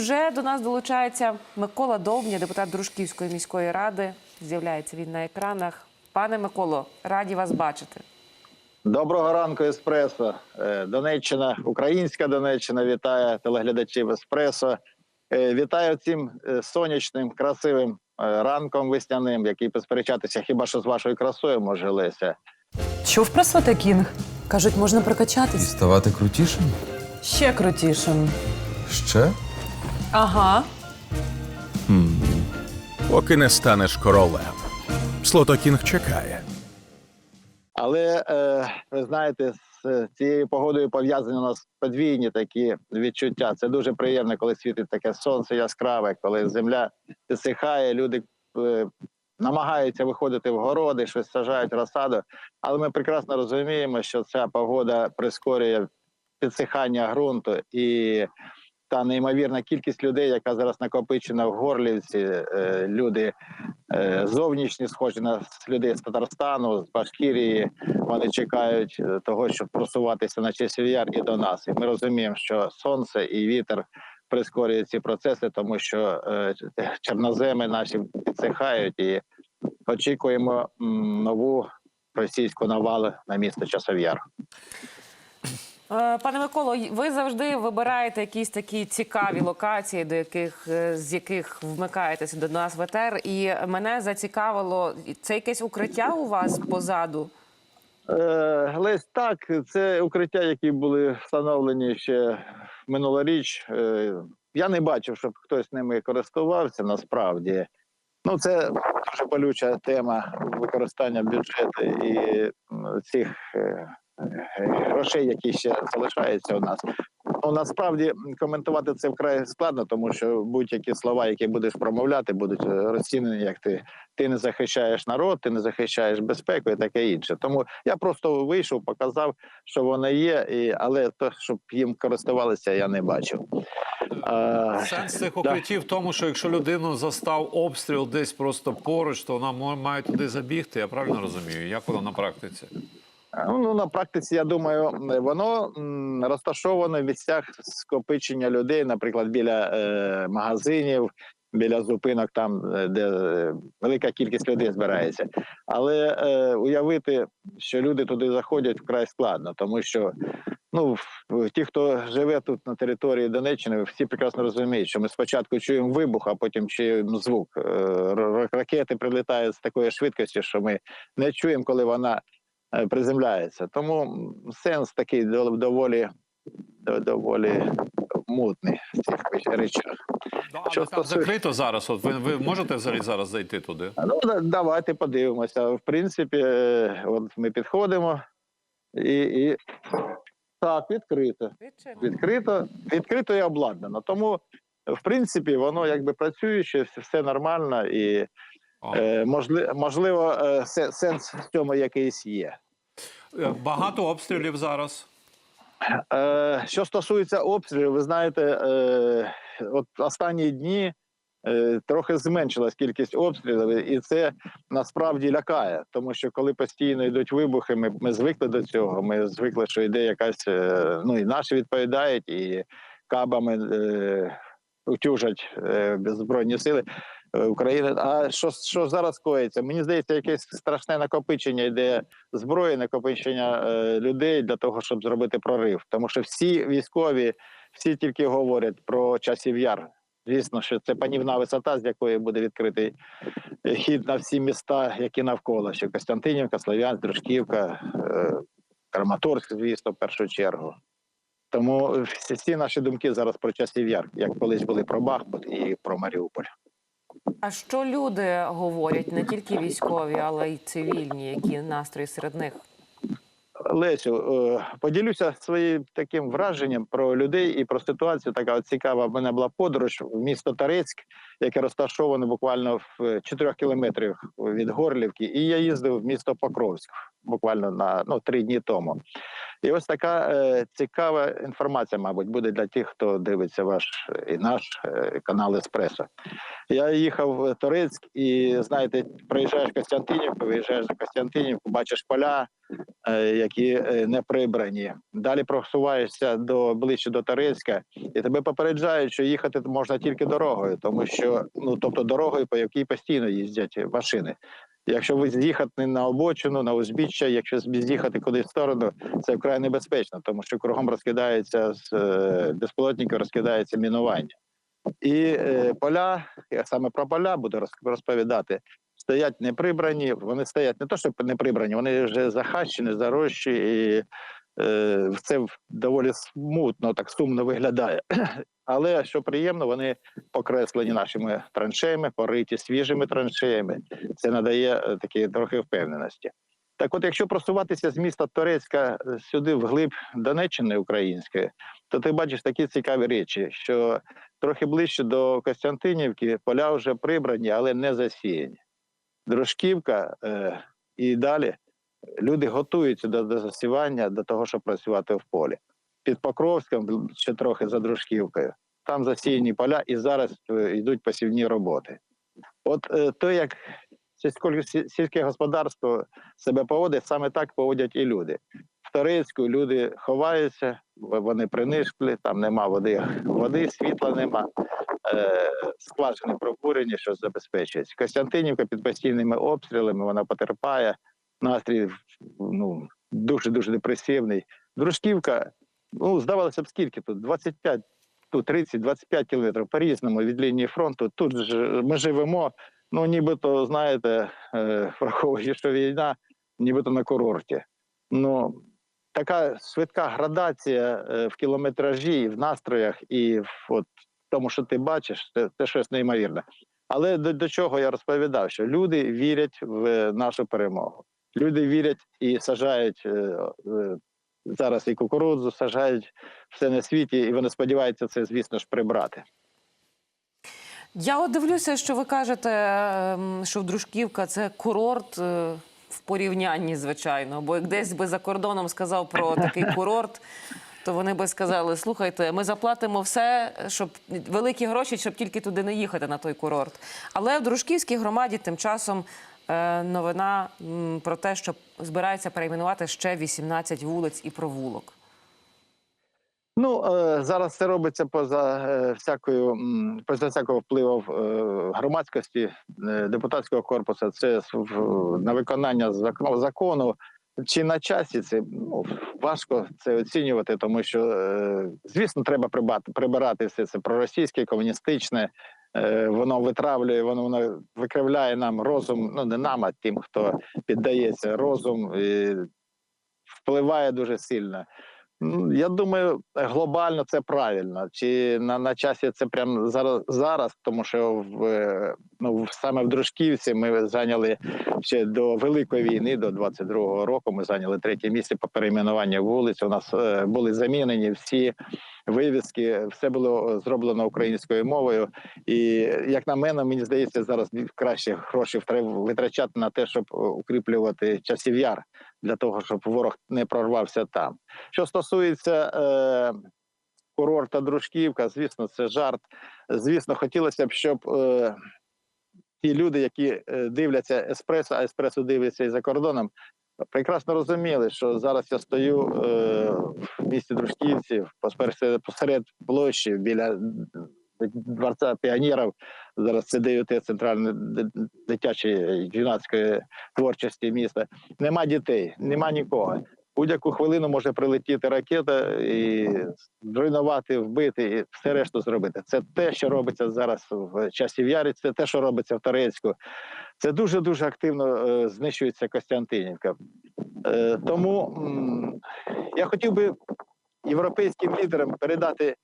вже до нас долучається Микола Довбня, депутат Дружківської міської ради. З'являється він на екранах. Пане Миколо, раді вас бачити. Доброго ранку, Еспресо. Е, Донеччина, українська Донеччина вітає телеглядачів Еспресо. Е, Вітаю цим е, сонячним, красивим ранком весняним, який посперечатися хіба що з вашою красою може Леся. Чув про Свете Кінг? Кажуть, можна прокачатись. Ставати крутішим? Ще крутішим. Ще? Ага. поки не станеш королем. Слотокінг чекає. Але е, ви знаєте, з цією погодою пов'язані у нас подвійні такі відчуття. Це дуже приємно, коли світить таке сонце яскраве, коли земля підсихає, люди е, намагаються виходити в городи, щось сажають розсаду. Але ми прекрасно розуміємо, що ця погода прискорює підсихання ґрунту і. Та неймовірна кількість людей, яка зараз накопичена в Горлівці, е, люди е, зовнішні, схожі на людей з Татарстану, з Башкірії. Вони чекають е, того, щоб просуватися на часів яр і до нас. І ми розуміємо, що сонце і вітер прискорюють ці процеси, тому що чорноземи наші підсихають і очікуємо нову російську навалу на місто Часов'яр. Е, Пане Миколо, ви завжди вибираєте якісь такі цікаві локації, до яких е, з яких вмикаєтеся до нас в етер. І мене зацікавило, це якесь укриття у вас позаду? Е, так, це укриття, які були встановлені ще минулоріч. Я не бачив, щоб хтось ними користувався насправді. Ну, це дуже болюча тема використання бюджету і цих грошей, які ще залишаються у нас. Ну насправді коментувати це вкрай складно, тому що будь-які слова, які будеш промовляти, будуть е, розцінені як ти ти не захищаєш народ, ти не захищаєш безпеку і таке інше. Тому я просто вийшов, показав, що воно є, і, але то, щоб їм користувалися, я не бачив. Сенс цих укриттів в тому, що якщо людину застав обстріл десь просто поруч, то вона має туди забігти. Я правильно розумію? Як воно на практиці? Ну, ну, на практиці, я думаю, воно м, розташовано в місцях скопичення людей, наприклад, біля е, магазинів, біля зупинок, там, е, де е, велика кількість людей збирається. Але е, уявити, що люди туди заходять, вкрай складно, тому що ну, ті, хто живе тут на території Донеччини, всі прекрасно розуміють, що ми спочатку чуємо вибух, а потім чуємо звук. Е, ракети прилітають з такою швидкістю, що ми не чуємо, коли вона е, приземляється. Тому сенс такий доволі, доволі мутний в цих речах. Ну, Що там стосує- закрито зараз. От ви, ви можете взагалі зараз зайти туди? Ну, да- давайте подивимося. В принципі, е, от ми підходимо і, і так, відкрито. Відкрито, відкрито і обладнано. Тому, в принципі, воно якби працююче, все, все нормально і е, можливо, можливо е, сенс в цьому якийсь є. Е, Багато обстрілів зараз. Е, що стосується обстрілів, ви знаєте, е, от останні дні е, трохи зменшилась кількість обстрілів, і це насправді лякає, тому що коли постійно йдуть вибухи, ми, ми звикли до цього. Ми звикли, що йде якась е, ну і наші відповідають, і кабами е, утюжать е, збройні сили. Е, України, а що, що зараз коїться? Мені здається, якесь страшне накопичення йде зброї, накопичення е, людей для того, щоб зробити прорив. Тому що всі військові, всі тільки говорять про часів яр. Звісно, що це панівна висота, з якої буде відкритий хід на всі міста, які навколо. Що Костянтинівка, Слов'янськ, Дружківка, е, Краматорськ, звісно, в першу чергу. Тому всі наші думки зараз про часів яр, як колись були про Бахмут і про Маріуполь. А що люди говорять, не тільки військові, але й цивільні, які настрої серед них? Лесю, е, поділюся своїм таким враженням про людей і про ситуацію. Така цікава в мене була подорож в місто Торецьк. Яке розташоване буквально в 4 кілометрах від Горлівки. І я їздив в місто Покровськ буквально на ну, три дні тому. І ось така е, цікава інформація, мабуть, буде для тих, хто дивиться ваш е, і наш е, канал Еспресо. Я їхав в Торецьк, і знаєте, приїжджаєш в Костянтинівку, виїжджаєш за Костянтинівку, бачиш поля, е, які е, не прибрані. Далі просуваєшся до ближче до Торецька, і тебе попереджають, що їхати можна тільки дорогою, тому що ну тобто дорогою, по якій постійно їздять машини. Якщо ви з'їхати на обочину, на узбіччя, якщо з'їхати кудись в сторону, це вкрай небезпечно, тому що кругом розкидається з е, безпілотників, розкидається мінування. І е, поля, я саме про поля буду розповідати, стоять неприбрані. Вони стоять не то, що не прибрані, вони вже захащені, зарощі, це доволі смутно, так сумно виглядає. Але що приємно, вони покреслені нашими траншеями, пориті свіжими траншеями. Це надає е, такі трохи впевненості. Так, от, якщо просуватися з міста Торецька е, сюди, вглиб Донеччини української, то ти бачиш такі цікаві речі, що трохи ближче до Костянтинівки поля вже прибрані, але не засіяні. Дружківка е, і далі люди готуються до, до засівання, до того, щоб працювати в полі. Під Покровськом, ще трохи за Дружківкою, там засіяні поля, і зараз е, йдуть посівні роботи. От е, то, як сільське господарство себе поводить, саме так поводять і люди. В Торецьку люди ховаються, вони принишкли, там нема води, води, світла нема, е, скважини пробурені, що забезпечується. Костянтинівка під постійними обстрілами, вона потерпає, настрій ну, дуже-дуже депресивний. Дружківка, ну, здавалося б, скільки тут? 25, тут 30-25 кілометрів по-різному від лінії фронту. Тут ж ми живемо, ну нібито, знаєте, е, враховуючи, що війна, нібито на курорті. Ну, така швидка градація е, в кілометражі, в настроях і в от, тому, що ти бачиш, це, це щось неймовірне. Але до, до чого я розповідав, що люди вірять в нашу перемогу. Люди вірять і сажають е, е, зараз і кукурудзу, сажають все на світі, і вони сподіваються це, звісно ж, прибрати. Я от дивлюся, що ви кажете, ем, що Дружківка це курорт е, в порівнянні, звичайно. Бо як десь би за кордоном сказав про такий курорт, то вони би сказали: слухайте, ми заплатимо все, щоб великі гроші, щоб тільки туди не їхати на той курорт. Але в Дружківській громаді тим часом новина про те, що збирається перейменувати ще 18 вулиць і провулок. Ну е, зараз це робиться поза е, всякою поза всякого впливу е, громадськості е, депутатського корпусу. Це на виконання закону. Чи на часі це ну, важко це оцінювати, тому що е, звісно треба прибирати все це проросійське, комуністичне. Е, воно витравлює, воно, воно викривляє нам розум. Ну не нам, а тим, хто піддається розум, і впливає дуже сильно. Ну, Я думаю, глобально це правильно. Чи на, на часі це прямо зараз, зараз, тому що в ну саме в Дружківці ми зайняли ще до великої війни, до 22-го року. Ми зайняли третє місце по перейменуванню вулиць. У нас е, були замінені всі вивіски, все було зроблено українською мовою. І як на мене, мені здається, зараз краще гроші витрачати на те, щоб е, укріплювати часів яр для того, щоб ворог не прорвався там. Що стосується е, курорта Дружківка, звісно, це жарт. Звісно, хотілося б, щоб е, ті люди, які е, дивляться еспресо, а еспресо дивляться і за кордоном, прекрасно розуміли, що зараз я стою е, в місті Дружківці посеред, площі біля дворця піонерів. Зараз це ДЮТ центральної дитячої юнацької творчості міста. Нема дітей, нема нікого. Будь-яку хвилину може прилетіти ракета і зруйнувати, вбити і все решту зробити. Це те, що робиться зараз в часі Ярі, це те, що робиться в Торецьку. Це дуже дуже активно е, знищується Костянтинівка. Е, тому м, я хотів би європейським лідерам передати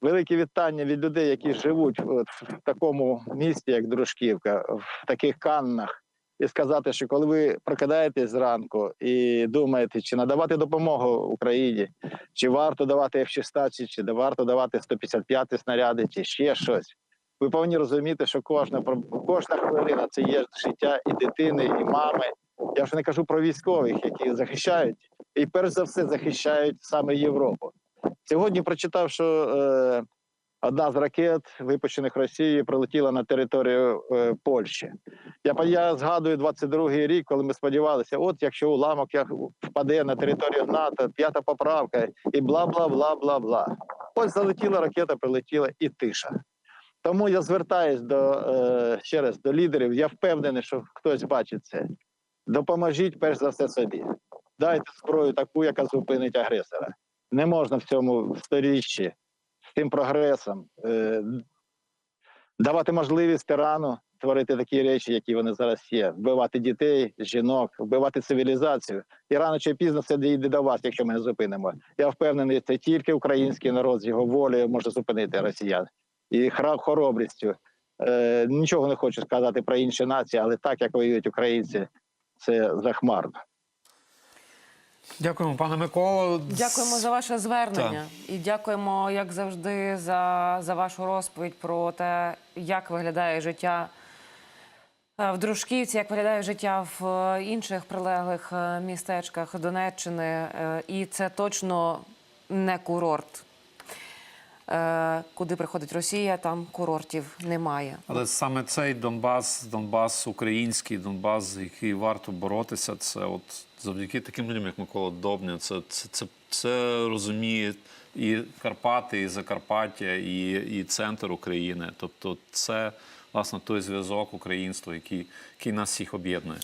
велике вітання від людей, які живуть от, в такому місті, як Дружківка, в таких каннах. І сказати, що коли ви прокидаєтесь зранку і думаєте, чи надавати допомогу Україні, чи варто давати F-16, чи варто давати 155 снаряди, чи ще щось. Ви повинні розуміти, що кожна кожна хвилина це є життя і дитини, і мами. Я вже не кажу про військових, які захищають, і перш за все захищають саме Європу. Сьогодні прочитав, що е, одна з ракет, випущених Росією, прилетіла на територію е, Польщі. Я, я згадую 22-й рік, коли ми сподівалися, от якщо уламок впаде на територію НАТО, п'ята поправка, і бла бла бла бла бла. Ось залетіла ракета, прилетіла і тиша. Тому я звертаюсь до е, ще раз до лідерів. Я впевнений, що хтось бачить це. Допоможіть перш за все собі. Дайте зброю таку, яка зупинить агресора. Не можна в цьому сторіччі з тим прогресом е, давати можливість тирану творити такі речі, які вони зараз є, вбивати дітей, жінок, вбивати цивілізацію. І рано чи пізно це дійде до вас, якщо ми не зупинимо. Я впевнений, це тільки український народ з його волею може зупинити росіян і хоробрістю. Е, нічого не хочу сказати про інші нації, але так як воюють українці, це захмарно. Дякуємо, пане Миколо. Дякуємо за ваше звернення і дякуємо, як завжди, за, за вашу розповідь про те, як виглядає життя е, в Дружківці, як виглядає життя в е, інших прилеглих е, містечках Донеччини. І це точно не курорт. Е, Куди приходить Росія, там курортів немає. Але саме цей Донбас, Донбас український, Донбас, який варто боротися, це от завдяки таким людям, як Микола Добня, це, це, це, це розуміє і Карпати, і Закарпаття, і, і центр України. Тобто, це власне той зв'язок українства, який, який нас всіх об'єднує.